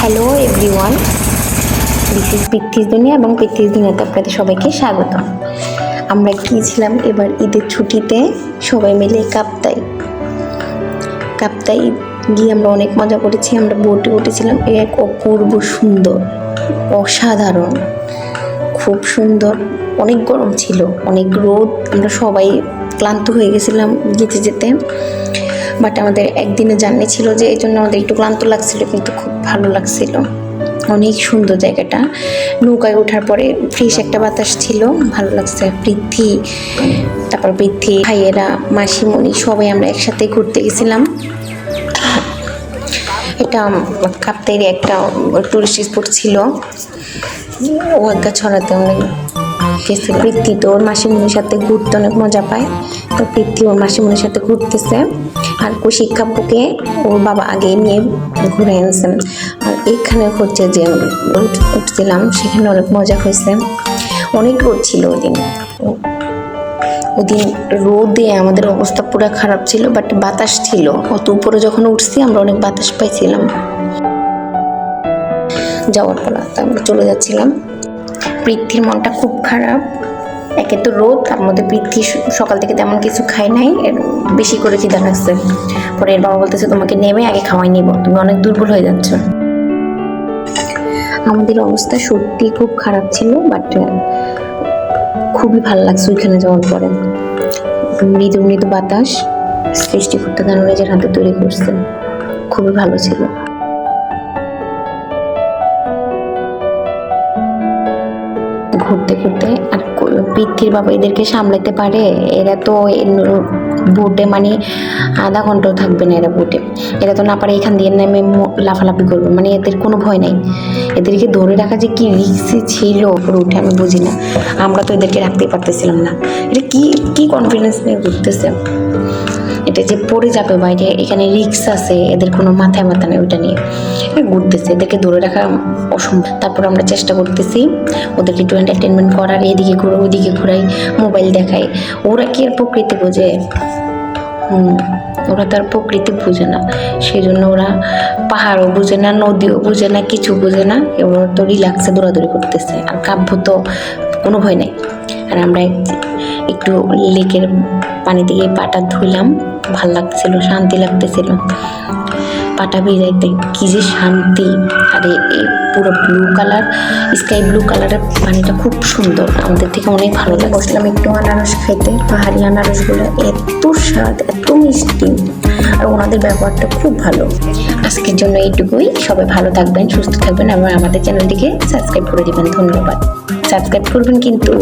Hello everyone this is পৃথ্বীর দুনিয়া এবং পৃথ্বীর দুনিয়াতে আপনাদের সবাইকে স্বাগত। আমরা গিয়েছিলাম এবার ঈদের ছুটিতে সবাই মিলে কাপ্তাই। কাপ্তাই গিয়ে আমরা অনেক মজা করেছি। আমরা বোটে উঠেছিলাম। এক অপূর্ব সুন্দর, অসাধারণ, খুব সুন্দর। অনেক গরম ছিল, অনেক রোদ। আমরা সবাই ক্লান্ত হয়ে গেছিলাম যেতে যেতে। বাট আমাদের একদিনে জার্নি ছিল যে এই জন্য আমাদের একটু ক্লান্ত লাগছিল, কিন্তু খুব ভালো লাগছিল। অনেক সুন্দর জায়গাটা। নৌকায় ওঠার পরে ফ্রেশ একটা বাতাস ছিল, ভালো লাগছে। বৃদ্ধি, তারপর বৃদ্ধি, ভাইয়েরা, মাসিমণি, সবাই আমরা একসাথে ঘুরতে গেছিলাম। এটা কাপ্তাইয়ের একটা টুরিস্ট স্পট ছিল। ওয়াগা ছড়াতে অনেক গেছে। পৃথ্বী তো ওর মাসিমণির সাথে ঘুরতে অনেক মজা পায়। তো পৃথ্বী ওর মাসিমণির সাথে ঘুরতেছে। আর কৌশিক কাব্যকে ওর বাবা আগে নিয়ে ঘুরে এনেছেন আর এইখানে হচ্ছে যে উঠ- উঠছিলাম, সেখানে অনেক মজা হয়েছে। অনেক রোদ ছিল ওই দিন ওদিন রোদে আমাদের অবস্থা পুরো খারাপ ছিল বাট বাতাস ছিল। অত উপরে যখন উঠছি, আমরা অনেক বাতাস পাইছিলাম। যাওয়ার পর আমরা চলে যাচ্ছিলাম। পৃথ্বীর মনটা খুব খারাপ। একে তো রোদ, তার মধ্যে স- সকাল থেকে তেমন কিছু খাই নাই, এর বেশি করে খিদা লাগছে। পরে এর বাবা বলতেছে, তোমাকে নেমে আগে খাওয়াই নিব। তুমি অনেক দুর্বল হয়ে যাচ্ছ। আমাদের অবস্থা সত্যি খুব খারাপ ছিল বাট খুবই ভালো লাগছে ওইখানে যাওয়ার পরে। মৃদু মৃদু বাতাস সৃষ্টিকর্তা যেন নিজের হাতে তৈরি করছে। খুবই ভালো ছিল। ঘুরতে ঘুরতে আর পিতৃর বাবা এদেরকে সামলাতে পারে? এরা তো বোটে মানে আধা ঘন্টাও থাকবে না এরা বোটে। এরা তো না পারে এখান দিয়ে নেমে লাফালাফি করবে। মানে এদের কোনো ভয় নাই। এদেরকে ধরে রাখা যে কি রিক্সি ছিল উপরে উঠে আমি বুঝি না। আমরা তো এদেরকে রাখতেই পারতেছিলাম না। এটা কি কি কনফিডেন্স নিয়ে ঘুরতেছে? এটা যে পড়ে যাবে বাইরে, এখানে রিক্স আছে, এদের কোনো মাথায় মাথা নেই ওইটা নিয়ে। ঘুরতেছে। এদেরকে ধরে রাখা অসম্ভব। তারপর আমরা চেষ্টা করতেছি ওদেরকে একটু এন্টারটেনমেন্ট করার, এদিকে ঘুরো ওইদিকে ঘুরাই মোবাইল দেখাই। ওরা কি আর প্রকৃতি বোঝে? ওরা তার প্রকৃতি বুঝে না। সেই জন্য ওরা পাহাড়ও বুঝে না, নদীও বুঝে না, কিছু বুঝে না। ওরা তো রিল্যাক্সে দৌড়াদৌড়ি করতেছে। আর কাব্য তো কোনো ভয় নেই। আর আমরা একটু লেকের পানি দিয়ে পাটা ধুইলাম। ভালো লাগছিল শান্তি লাগতেছিল। পাটা ভিজাইতে কি যে শান্তি। আর এই পুরো ব্লু কালার স্কাই ব্লু কালারের পানিটা খুব সুন্দর। আমাদের থেকে অনেক ভালো লাগে বসলাম একটু আনারস খাইতে পাহাড়ি আনারসগুলো এত স্বাদ এত মিষ্টি। আর ওনাদের ব্যবহারটা খুব ভালো। আজকের জন্য এইটুকুই। সবাই ভালো থাকবেন সুস্থ থাকবেন এবং আমাদের চ্যানেলটিকে সাবস্ক্রাইব করে দিবেন। ধন্যবাদ। সাবস্ক্রাইব করবেন কিন্তু।